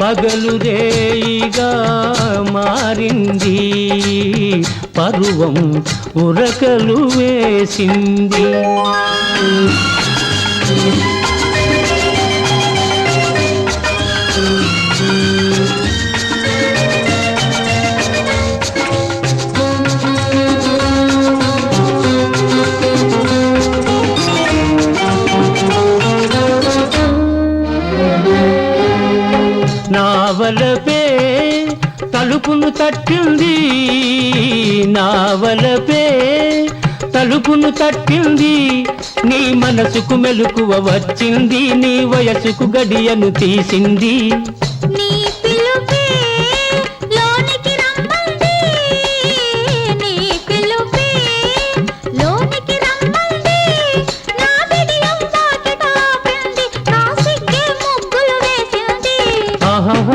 పగలు రేయిగా మారింది. పరువం ఉరకలు వేసింది. నావలపే తలుపును తట్టింది. నావలపే తలుపును తట్టింది. నీ మనసుకు మెలకువ వచ్చింది. నీ వయసుకు గడియను తీసింది.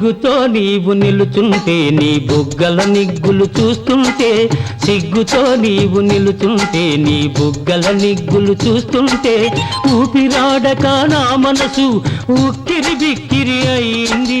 సిగ్గుతో నీవు నిలుచుంటే నీ బుగ్గల నిగ్గులు చూస్తుంటే సిగ్గుతో నీవు నిలుచుంటే నీ బుగ్గల నిగ్గులు చూస్తుంటే ఊపిరాడక నా మనసు ఉక్కిరి బిక్కిరి అయింది.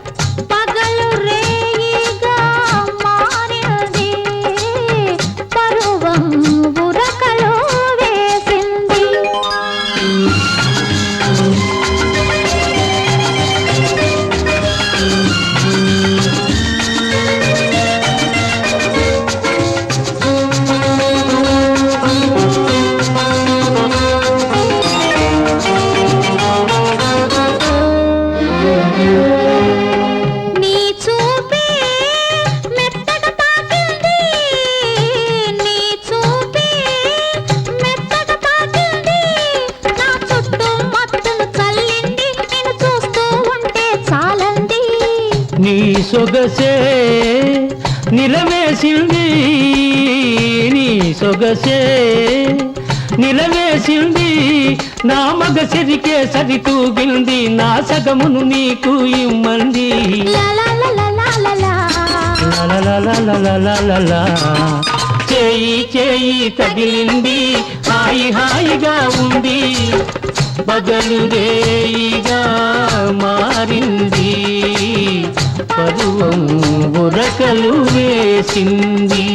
నీ సొగసే నిలవేసింది నీ సొగసే నిలవేసింది నా మగ సరికే సరితూగింది నా సగమును నీకు ఇమ్మంది. చేయి చేయి తగిలింది హాయి హాయిగా ఉంది బదలు రేయిగా మారింది పరువం ఉరకలు వేసింది.